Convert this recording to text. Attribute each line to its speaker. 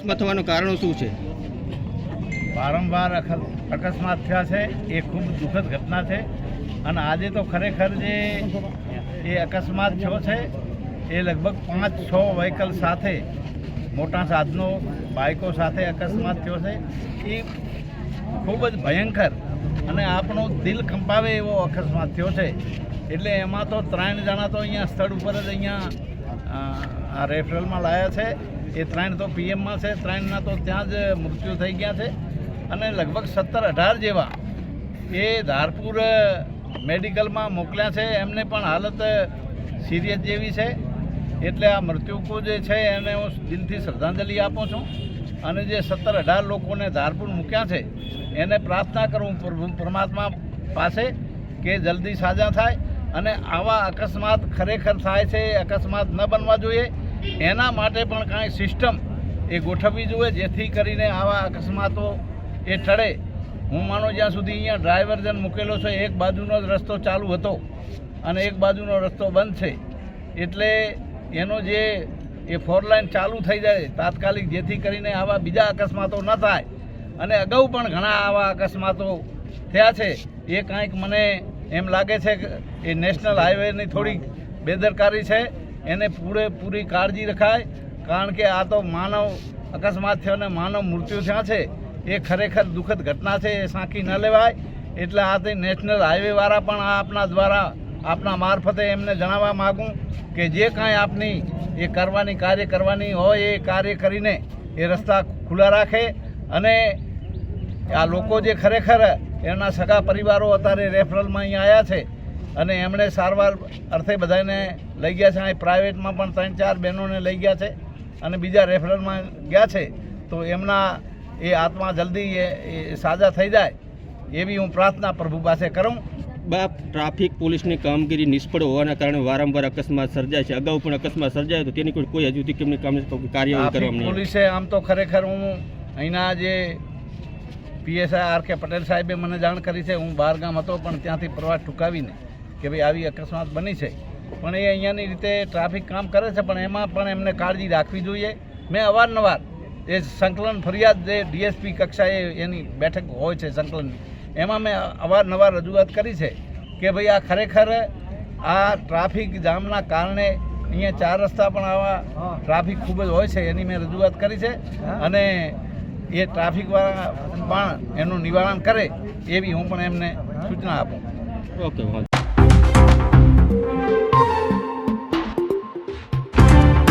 Speaker 1: અકસ્માત થવાનું કારણો શું છે?
Speaker 2: વારંવાર અકસ્માત થયા છે. એ ખૂબ દુઃખદ ઘટના છે. અને આજે તો ખરેખર જે એ અકસ્માત થયો છે, એ લગભગ પાંચ, છ વ્હીકલ સાથે, મોટા સાધનો, બાઇકો સાથે અકસ્માત થયો છે. એ ખૂબ જ ભયંકર અને આપણો દિલ કંપાવે એવો અકસ્માત થયો છે. એટલે એમાં તો ત્રણ જણા તો અહીંયા સ્થળ ઉપર જ અહીંયા રેફરલમાં લાયા છે. એ ત્રણ તો પીએમમાં છે, ત્રણના તો ત્યાં જ મૃત્યુ થઈ ગયા છે. અને લગભગ સત્તર અઢાર જેવા એ ધારપુર મેડિકલમાં મોકલ્યા છે. એમને પણ હાલત સિરિયસ જેવી છે. એટલે આ મૃત્યુકો જે છે એને હું દિલથી શ્રદ્ધાંજલિ આપું છું. અને જે સત્તર અઢાર લોકોને ધારપુર મૂક્યા છે, એને પ્રાર્થના કરું પરમાત્મા પાસે કે જલ્દી સાજા થાય. અને આવા અકસ્માત ખરેખર થાય છે અકસ્માત ન બનવા જોઈએ. એના માટે પણ કાંઈ સિસ્ટમ એ ગોઠવવી જોઈએ, જેથી કરીને આવા અકસ્માતો એ ટળે. હું માનો જ્યાં સુધી અહીંયા ડ્રાઈવર જન મૂકેલો છે, એક બાજુનો જ રસ્તો ચાલુ હતો અને એક બાજુનો રસ્તો બંધ છે. એટલે એનો જે એ ફોર લાઇન ચાલુ થઈ જાય તાત્કાલિક, જેથી કરીને આવા બીજા અકસ્માતો ન થાય. અને અગાઉ પણ ઘણા આવા અકસ્માતો થયા છે. એ કાંઈક મને એમ લાગે છે કે એ નેશનલ હાઈવેની થોડીક બેદરકારી છે. એને પૂરેપૂરી કાળજી રખાય, કારણ કે આ તો માનવ અકસ્માત થયો અને માનવ મૃત્યુ થયા છે. એ ખરેખર દુઃખદ ઘટના છે, એ સાંકી ન લેવાય. એટલે આ તે નેશનલ હાઈવેવાળા પણ આ આપના દ્વારા, આપના મારફતે એમને જણાવવા માગું કે જે કાંઈ આપની એ કરવાની કાર્ય કરવાની હોય એ કાર્ય કરીને એ રસ્તા ખુલ્લા રાખે. અને આ લોકો જે ખરેખર એમના સગા પરિવારો અત્યારે રેફરલમાં અહીંયા આવ્યા છે અને એમણે સારવાર અર્થે બધાને લઈ ગયા છે. અહીં પ્રાઇવેટમાં પણ ત્રણ ચાર બહેનોને લઈ ગયા છે અને બીજા રેફરલમાં ગયા છે. તો એમના એ આત્મા જલ્દી એ સાજા થઈ જાય એવી હું પ્રાર્થના પ્રભુ પાસે કરું.
Speaker 1: બાપ ટ્રાફિક પોલીસની કામગીરી નિષ્ફળ હોવાના કારણે વારંવાર અકસ્માત સર્જાય છે. અગાઉ પણ અકસ્માત સર્જાય તો તેની કોઈ કોઈ હજુ સુધી કેમની કામ કાર્યવાહી કરવામાં
Speaker 2: પોલીસે આમ તો ખરેખર હું અહીંના જે પીએસઆઈ આર કે પટેલ સાહેબે મને જાણ કરી છે. હું બહાર ગામ હતો પણ ત્યાંથી પ્રવાસ ટૂંકાવીને કે ભાઈ આવી અકસ્માત બની છે. પણ એ અહીંયાની રીતે ટ્રાફિક કામ કરે છે પણ એમાં પણ એમને કાળજી રાખવી જોઈએ. મેં અવારનવાર એ સંકલન ફરિયાદ જે ડીએસપી કક્ષાએ એની બેઠક હોય છે સંકલનની એમાં મેં અવારનવાર રજૂઆત કરી છે કે ભાઈ આ ખરેખર આ ટ્રાફિક જામના કારણે અહીંયા ચાર રસ્તા પણ આવા ટ્રાફિક ખૂબ જ હોય છે એની મેં રજૂઆત કરી છે. અને એ ટ્રાફિકવાળા પણ એનું નિવારણ કરે એવી હું પણ એમને સૂચના આપું.
Speaker 1: Okay thank you